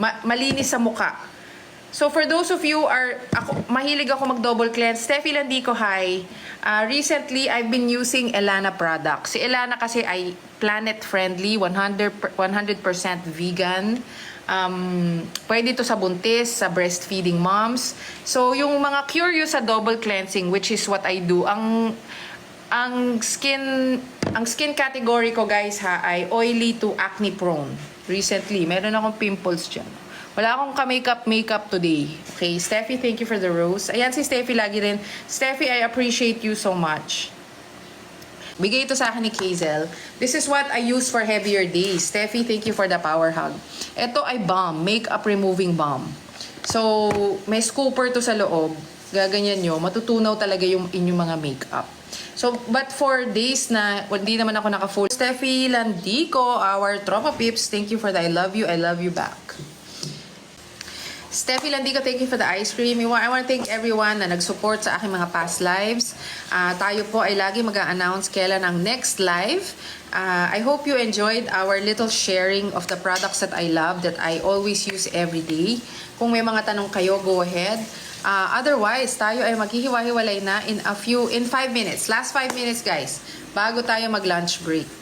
ma- malinis sa muka. So for those of you are ako mahilig ako mag-double cleanse, Steffi Landico hi. Uh, recently I've been using Elana products. Si Elana kasi ay planet friendly, 100 per- 100% vegan. Um, pwede ito sa buntis, sa breastfeeding moms. So yung mga curious sa double cleansing, which is what I do, ang ang skin ang skin category ko guys ha ay oily to acne prone. Recently, meron akong pimples dyan. Wala akong ka-makeup makeup today. Okay, Steffi, thank you for the rose. Ayan si Steffi lagi rin. Steffi, I appreciate you so much. Bigay ito sa akin ni Kazel. This is what I use for heavier days. Steffi, thank you for the power hug. Ito ay balm, makeup removing balm. So, may scooper to sa loob. Gaganyan nyo, matutunaw talaga yung inyong mga makeup. So, but for days na hindi naman ako naka-full. Steffi Landico, our tropa pips, thank you for the I love you, I love you back. Steffi Landico, thank you for the ice cream. I want, to thank everyone na nag-support sa aking mga past lives. Ah, tayo po ay lagi mag announce kailan ang next live. Ah, I hope you enjoyed our little sharing of the products that I love, that I always use every day. Kung may mga tanong kayo, go ahead. Ah, otherwise, tayo ay maghihiwa-hiwalay na in a few, in 5 minutes. Last 5 minutes, guys, bago tayo mag-lunch break.